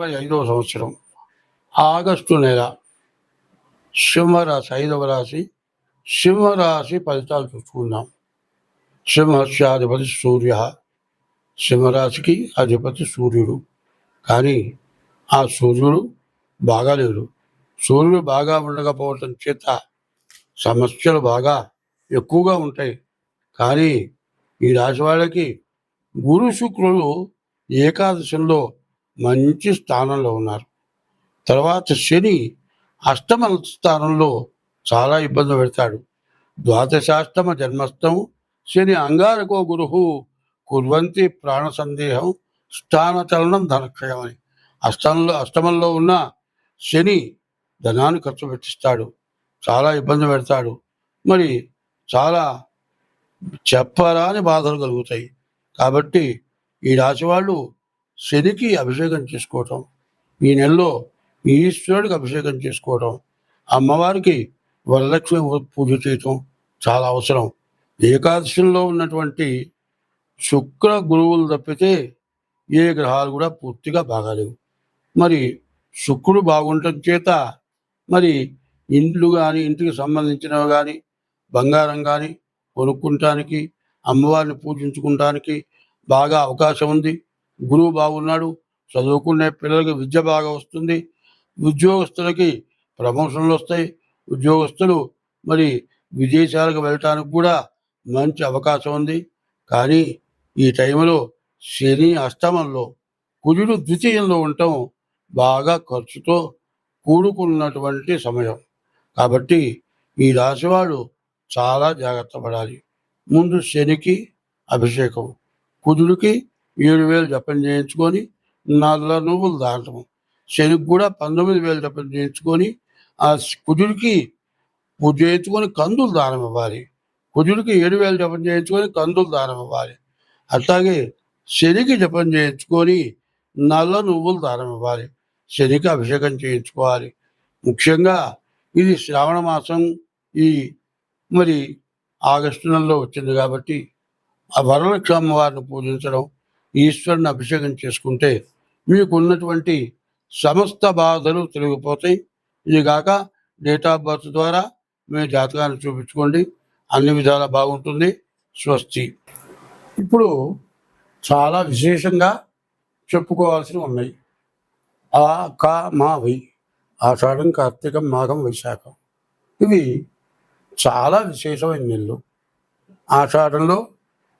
ఇరవై ఐదవ సంవత్సరం. ఆగస్టు నెల సింహరాశి ఐదవ రాశి. సింహరాశి ఫలితాలు చూసుకుందాం. సింహస్య అధిపతి సూర్య సింహరాశికి అధిపతి సూర్యుడు. కానీ ఆ సూర్యుడు బాగాలేడు సూర్యుడు బాగా ఉండకపోవటం చేత సమస్యలు బాగా ఎక్కువగా ఉంటాయి. కానీ ఈ రాశి వాళ్ళకి గురు శుక్రులు ఏకాదశిలో మంచి స్థానంలో ఉన్నారు. తర్వాత శని అష్టమ స్థానంలో చాలా ఇబ్బంది పెడతాడు. ద్వాదశాష్టమ జన్మస్థం శని అంగారకో గురువు కుర్వంతి ప్రాణ సందేహం స్థానచలనం ధనక్షయం అని అష్టంలో అష్టమంలో ఉన్న శని ధనాన్ని ఖర్చు పెట్టిస్తాడు. చాలా ఇబ్బంది పెడతాడు. మరి చాలా చెప్పరాని బాధలు కలుగుతాయి. కాబట్టి ఈ రాశి వాళ్ళు శనికి అభిషేకం చేసుకోవటం ఈ నెలలో ఈశ్వరుడికి అభిషేకం చేసుకోవటం అమ్మవారికి వరలక్ష్మి పూజ చేయటం చాలా అవసరం. ఏకాదశిలో ఉన్నటువంటి శుక్ర గురువులు తప్పితే ఏ గ్రహాలు కూడా పూర్తిగా బాగాలేవు. మరి శుక్రుడు బాగుండటం చేత మరి ఇండ్లు కానీ ఇంటికి సంబంధించినవి కానీ బంగారం కానీ కొనుక్కుంటానికి అమ్మవారిని పూజించుకుంటానికి బాగా అవకాశం ఉంది. గురువు బాగున్నాడు చదువుకునే పిల్లలకి విద్య బాగా వస్తుంది. ఉద్యోగస్తులకి ప్రమోషన్లు వస్తాయి. ఉద్యోగస్తులు మరి విదేశాలకు వెళ్ళటానికి కూడా మంచి అవకాశం ఉంది. కానీ ఈ టైంలో శని అష్టమంలో కుజుడు ద్వితీయంలో ఉండటం బాగా ఖర్చుతో కూడుకున్నటువంటి సమయం. కాబట్టి ఈ రాశివాడు చాలా జాగ్రత్త పడాలి. ముందు శనికి అభిషేకం కుజుడికి ఏడు వేలు జపం చేయించుకొని నల్ల నువ్వులు దాటం. శనికి కూడా పంతొమ్మిది వేలు జపం చేయించుకొని ఆ కుజుడికి పూజ చేయించుకొని కందులు దానం ఇవ్వాలి. కుజుడికి ఏడు వేలు జపం చేయించుకొని కందులు దానం ఇవ్వాలి. అట్లాగే శనికి జపం చేయించుకొని నల్ల నువ్వులు దానం ఇవ్వాలి. శనికి అభిషేకం చేయించుకోవాలి. ముఖ్యంగా ఇది శ్రావణ మాసం ఈ మరి ఆగస్టు నెలలో వచ్చింది కాబట్టి ఆ వరలక్ష్మి అమ్మవారిని పూజించడం ఈశ్వరుని అభిషేకం చేసుకుంటే మీకు ఉన్నటువంటి సమస్త బాధలు తొలగిపోతాయి. ఇది కాక డేట్ ఆఫ్ బర్త్ ద్వారా మీ జాతకాన్ని చూపించుకోండి. అన్ని విధాలా బాగుంటుంది. స్వస్తి. ఇప్పుడు చాలా విశేషంగా చెప్పుకోవాల్సినవి ఉన్నాయి. ఆ కా మా వై ఆషాఢం కార్తీకం మాఘం వైశాఖం. ఇవి చాలా విశేషమైన నెలలు. ఆషాఢంలో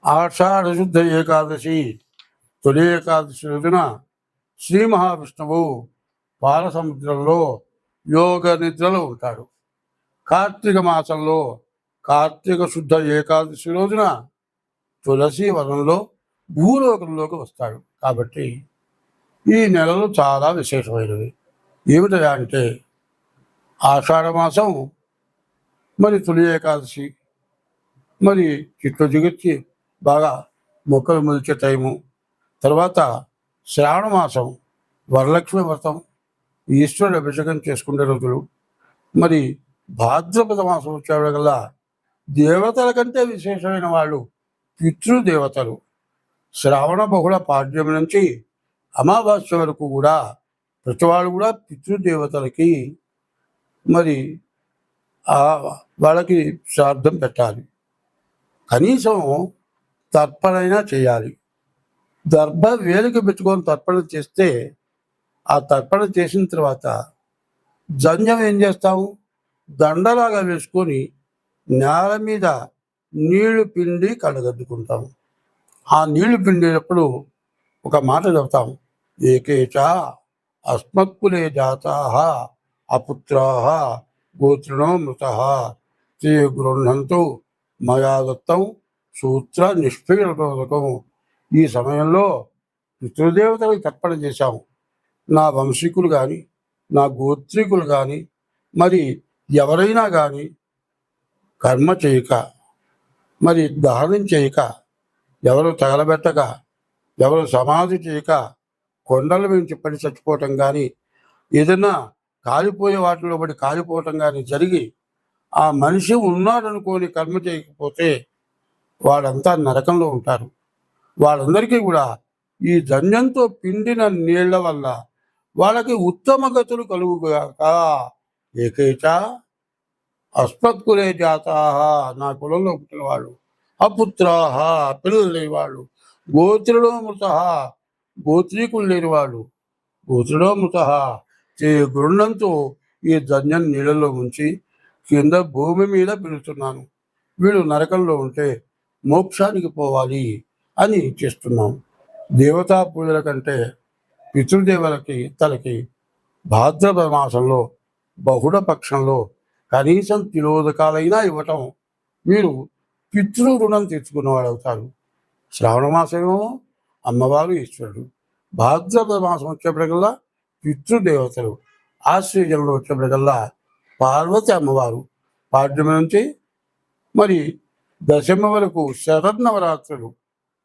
ఆషాఢ శుద్ధ ఏకాదశి తొలి ఏకాదశి రోజున శ్రీ మహావిష్ణువు బాలసముద్రంలో యోగ నిద్రలో ఉంటాడు. కార్తీక మాసంలో కార్తీక శుద్ధ ఏకాదశి రోజున తులసి వనంలో భూలోకంలోకి వస్తాడు. కాబట్టి ఈ నెలలు చాలా విశేషమైనవి ఏమిటా అంటే ఆషాఢ మాసం మరి తొలి ఏకాదశి మరి చిట్లు జిగిచ్చి బాగా మొక్కలు మొలిచే టైము తర్వాత శ్రావణ మాసం వరలక్ష్మి వ్రతం ఈశ్వరుడు అభిషేకం చేసుకునే రోజులు. మరి భాద్రపద మాసం వచ్చేవాళ్ళ దేవతల కంటే విశేషమైన వాళ్ళు పితృదేవతలు. శ్రావణ బహుళ పాడ్యం నుంచి అమావాస్య వరకు కూడా ప్రతి వాళ్ళు కూడా పితృదేవతలకి మరి వాళ్ళకి శ్రాద్ధం పెట్టాలి. కనీసం తర్పణైనా చేయాలి. దర్భ వేలికి పెట్టుకొని తర్పణ చేస్తే ఆ తర్పణ చేసిన తర్వాత జంజం ఏం చేస్తాము దండలాగా వేసుకొని నేల మీద నీళ్ళు పిండి కళ్ళగద్దుకుంటాము ఆ నీళ్ళు పిండేటప్పుడు ఒక మాట చెబుతాం. ఏకేచ అస్మత్కులే జాతా అపుత్రా గోత్రణో మృత. తే గృహంతో మయా దత్తం సూత్ర నిష్పీడకం ఈ సమయంలో పితృదేవతలకు తర్పణ చేశాము. నా వంశీకులు కానీ నా గోత్రికులు కానీ మరి ఎవరైనా కానీ కర్మ చేయక మరి దహనం చేయక ఎవరు తగలబెట్టక ఎవరు సమాధి చేయక కొండల నుంచి పడి చచ్చిపోవటం కానీ ఏదైనా కాలిపోయే వాటిలో పడి కాలిపోవటం కానీ జరిగి ఆ మనిషి ఉన్నాడనుకోని కర్మ చేయకపోతే వాళ్ళంతా నరకంలో ఉంటారు. వాళ్ళందరికీ కూడా ఈ ధన్యంతో పిండిన నీళ్ళ వల్ల వాళ్ళకి ఉత్తమ గతులు కలుగుగాక. ఏకైత అస్మత్కులే జాతా నా కులంలో పుట్టిన వాళ్ళు అపుత్రాహ పిల్లలు లేని వాళ్ళు మృత గోత్రీకులు లేని వాళ్ళు మృత చే గురుణంతో ఈ ధన్యం నీళ్ళలో ఉంచి కింద భూమి మీద పిలుస్తున్నాను వీడు నరకంలో ఉంటే మోక్షానికి పోవాలి. అని చేస్తున్నాం. దేవతా పూజల కంటే పితృదేవులకి తలకి భాద్రపద మాసంలో బహుళ పక్షంలో కనీసం తిలోదకాలైనా ఇవ్వటం మీరు పితృ రుణం తెచ్చుకున్నవాడు అవుతారు శ్రావణ మాసమేమో అమ్మవారు ఈశ్వరుడు. భాద్రపద మాసం వచ్చేప్పటికల్లా పితృదేవతలు. ఆశ్రయంలో వచ్చేప్పటికల్లా పార్వతి అమ్మవారు. పాడ్యమి నుంచి మరి దశమ వరకు శరన్నవరాత్రులు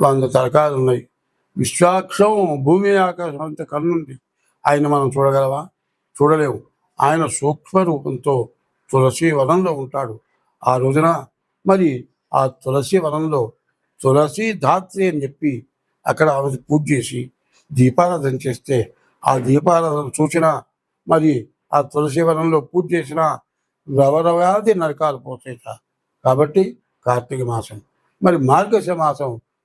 వంద తరకాలు ఉన్నాయి. విశ్వాక్షం భూమి ఆకాశం అంత కన్నుంది. ఆయన మనం చూడగలవా? చూడలేము. ఆయన సూక్ష్మ రూపంతో తులసి వనంలో ఉంటాడు. ఆ రోజున మరి ఆ తులసి వనంలో తులసి ధాత్రి అని చెప్పి అక్కడ ఆమె పూజ చేసి దీపారాధన చేస్తే ఆ దీపారాధన సూచన మరి ఆ తులసి వనంలో పూజ చేసిన రవరవాది నరకాలు పోతాయిట. కాబట్టి కార్తీక మాసం. మరి మార్గశ మాసం